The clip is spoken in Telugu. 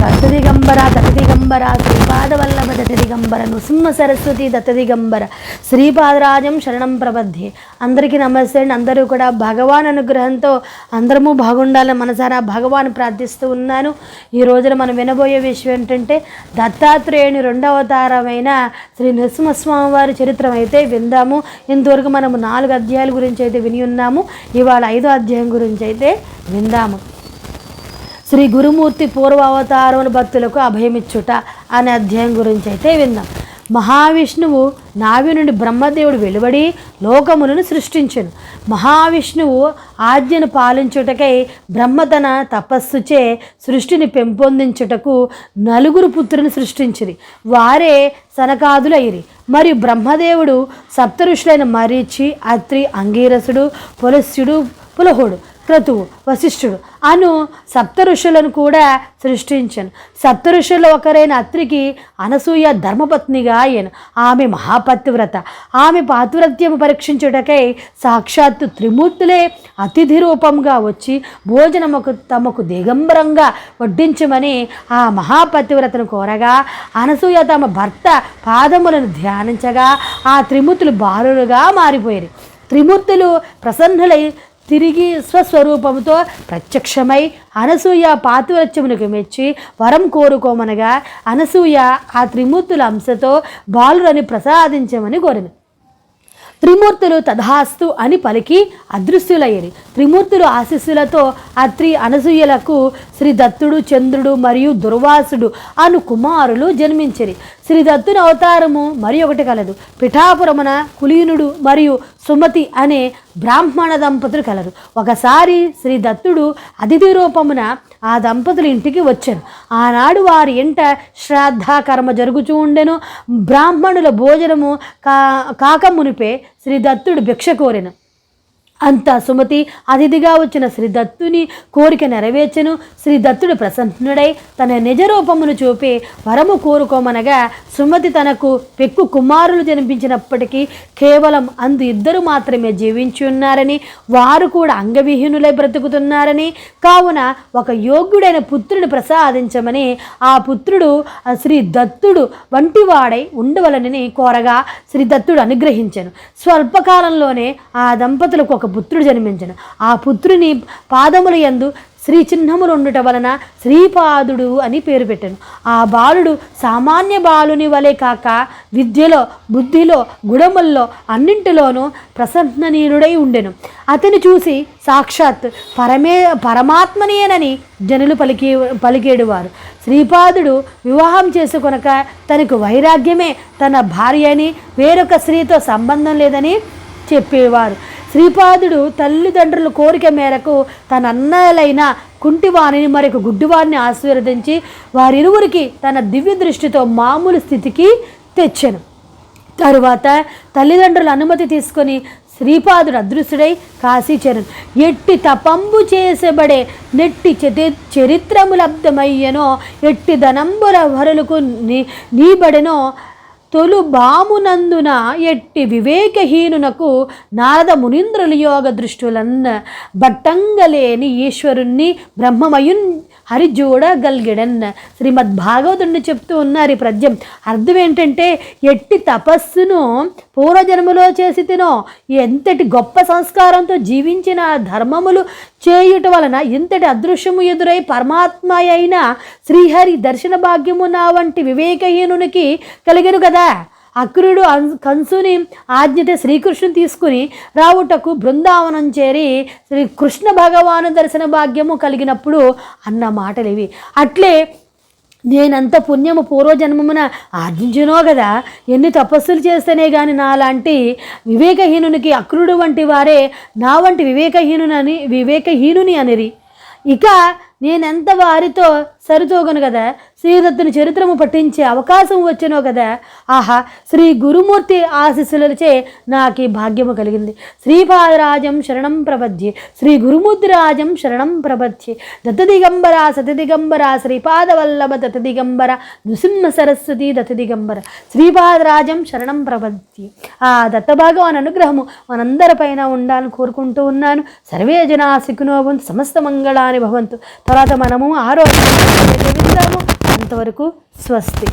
దత్తదిగంబర దత్తదిగంబర శ్రీపాదవల్లభ దత్తదిగంబర నృసింహ సరస్వతి దత్తదిగంబర శ్రీపాదరాజం శరణం ప్రబద్ధి. అందరికీ నమస్తే అండి. అందరూ కూడా భగవాన్ అనుగ్రహంతో అందరము బాగుండాలని మనసారా భగవాన్ ప్రార్థిస్తూ ఉన్నాను. ఈ రోజున మనం వినబోయే విషయం ఏంటంటే దత్తాత్రేయుని రెండవ అవతారమైన శ్రీ నృసింహస్వామి వారి చరిత్రం అయితే విందాము. ఇంతవరకు మనము నాలుగు అధ్యాయాల గురించి అయితే విని ఉన్నాము. ఇవాళ ఐదో అధ్యాయం గురించి అయితే విందాము. శ్రీ గురుమూర్తి పూర్వావతారముల భక్తులకు అభయమిచ్చుట అనే అధ్యాయం గురించి అయితే విందాం. మహావిష్ణువు నావి నుండి బ్రహ్మదేవుడు వెలువడి లోకములను సృష్టించను. మహావిష్ణువు ఆజ్ఞను పాలించుటకై బ్రహ్మ తన తపస్సుచే సృష్టిని పెంపొందించుటకు నలుగురు పుత్రుని సృష్టించిరి. వారే సనకాదులైరి. మరియు బ్రహ్మదేవుడు సప్తఋషులైన మరీచి అత్రి అంగీరసుడు పులస్యుడు పులహుడు. క్రతువు వశిష్ఠుడు. అను సప్త ఋషులను కూడా సృష్టించాను. సప్త ఋషుల్లో ఒకరైన అత్రికి అనసూయ ధర్మపత్నిగా అయ్యాను. ఆమె మహాపతివ్రత. ఆమె పాతివ్రత్యము పరీక్షించుటకై సాక్షాత్తు త్రిమూర్తులే అతిథి రూపంగా వచ్చి భోజనముకు తమకు దిగంబరంగా వడ్డించమని ఆ మహాపతివ్రతను కోరగా అనసూయ తమ భర్త పాదములను ధ్యానించగా ఆ త్రిమూర్తులు బాలులుగా మారిపోయారు. త్రిమూర్తులు ప్రసన్నులై తిరిగి స్వస్వరూపముతో ప్రత్యక్షమై అనసూయ పాతివ్రత్యమునకు మెచ్చి వరం కోరుకోమనగా అనసూయ ఆ త్రిమూర్తుల అంశతో బాలురని ప్రసాదించమని కోరింది త్రిమూర్తులు తథాస్తు అని పలికి అదృశ్యులయ్యరి త్రిమూర్తులు ఆశీస్సులతో ఆ త్రి అనసూయలకు శ్రీ దత్తుడు చంద్రుడు మరియు దుర్వాసుడు అను కుమారులు జన్మించిరి. శ్రీ దత్తుని అవతారము మరి ఒకటి కలదు. పిఠాపురమున కులీనుడు మరియు సుమతి అనే బ్రాహ్మణ దంపతులు కలరు. ఒకసారి శ్రీ దత్తుడు అతిథి రూపమున ఆ దంపతులు ఇంటికి వచ్చాను. ఆనాడు వారి ఇంట శ్రాద్ధ కర్మ జరుగుతూ ఉండెను. బ్రాహ్మణుల భోజనము కా కాకమునిపే శ్రీ దత్తుడు భిక్ష కోరెను. అంతా సుమతి అతిథిగా వచ్చిన శ్రీ దత్తుని కోరిక నెరవేర్చను. శ్రీ దత్తుడు ప్రసన్నుడై తన నిజ రూపమును చూపి వరము కోరుకోమనగా సుమతి తనకు పెక్కు కుమారులు జన్మించినప్పటికీ కేవలం అందు ఇద్దరు మాత్రమే జీవించి ఉన్నారని వారు కూడా అంగవిహీనులై బ్రతుకుతున్నారని కావున ఒక యోగ్యుడైన పుత్రుని ప్రసాదించమని ఆ పుత్రుడు శ్రీ దత్తుడు వంటివాడై ఉండవలనని కోరగా శ్రీ దత్తుడు అనుగ్రహించను. స్వల్పకాలంలోనే ఆ దంపతులకు ఒక పుత్రుడు జన్మించను. ఆ పుత్రుని పాదముల యందు శ్రీ చిహ్నములు ఉండుట వలన శ్రీపాదుడు అని పేరు పెట్టాను. ఆ బాలుడు సామాన్య బాలుని వలె కాక విద్యలో బుద్ధిలో గుణముల్లో అన్నింటిలోనూ ప్రసన్ననీయుడై ఉండెను. అతని చూసి సాక్షాత్ పరమే పరమాత్మనేనని జనులు పలికే పలికేడువారు. శ్రీపాదుడు వివాహం చేసుకొనక తనకు వైరాగ్యమే తన భార్య అని వేరొక స్త్రీతో సంబంధం లేదని చెప్పేవారు. శ్రీపాదుడు తల్లిదండ్రుల కోరిక మేరకు తన అన్నలైన కుంటివాణిని మరొక గుడ్డివారిని ఆశీర్వదించి వారిరువురికి తన దివ్య దృష్టితో మామూలు స్థితికి తెచ్చెను. తరువాత తల్లిదండ్రుల అనుమతి తీసుకొని శ్రీపాదుడు అదృశ్యుడై కాశీచరణ్ ఎట్టి తపంబు చేసబడే నెట్టి చరి చరిత్రములబ్ధమయ్యనో ఎట్టి ధనంబుల వరులకు నీ నీబడెనో తొలు బామునందున ఎట్టి వివేకహీనునకు నారద మునీంద్రుల యోగ దృష్టులన్న బట్టంగలేని ఈశ్వరుణ్ణి బ్రహ్మమయున్ హరిజూడగలిగడన్ శ్రీమద్ భాగవతుడిని చెప్తూ ఉన్నారు ఈ పద్యం అర్థం ఏంటంటే ఎట్టి తపస్సును పూర్వజన్మలో చేసి తినో ఎంతటి గొప్ప సంస్కారంతో జీవించిన ధర్మములు చేయుట వలన ఇంతటి అదృశ్యము ఎదురై పరమాత్మ అయిన శ్రీహరి దర్శన భాగ్యము నా వంటి వివేకహీనునికి కలిగను కదా. అక్రుడు అన్- కంసుని ఆజ్ఞత శ్రీకృష్ణుని తీసుకుని రావుటకు బృందావనం చేరి శ్రీ కృష్ణ భగవాను దర్శన భాగ్యము కలిగినప్పుడు అన్న మాటలు ఇవి అట్లే నేనంత పుణ్యము పూర్వజన్మమున ఆర్జించినో కదా ఎన్ని తపస్సులు చేస్తేనే కానీ నాలాంటి వివేకహీనునికి అక్రుడు వంటి వారే నా వంటి వివేకహీనునని వివేకహీనుని అనిరి. ఇక నేనెంత వారితో సరితూగను కదా శ్రీదత్తుని చరిత్రము పఠించే అవకాశం వచ్చెనో కదా ఆహా శ్రీ గురుమూర్తి ఆశీస్సులచే నాకు ఈ భాగ్యము కలిగింది. శ్రీపాదరాజం శరణం ప్రబధ్యే శ్రీ గురుమూర్తి రాజం శరణం ప్రపద్యే. దత్తదిగంబర సతదిగంబర శ్రీపాదవల్లభ దత్తదిగంబర నృసింహ సరస్వతి దత్తదిగంబర. శ్రీపాదరాజం శరణం ప్రబధ్యే ఆ దత్తభాగవాన్ అనుగ్రహము మనందరిపైన ఉండాలని కోరుకుంటూ ఉన్నాను. సర్వే జనా సిక్కునో సమస్త మంగళాని భవంతు. తర్వాత మనము ఆరోగ్యం విందాము అంతవరకు స్వస్తి.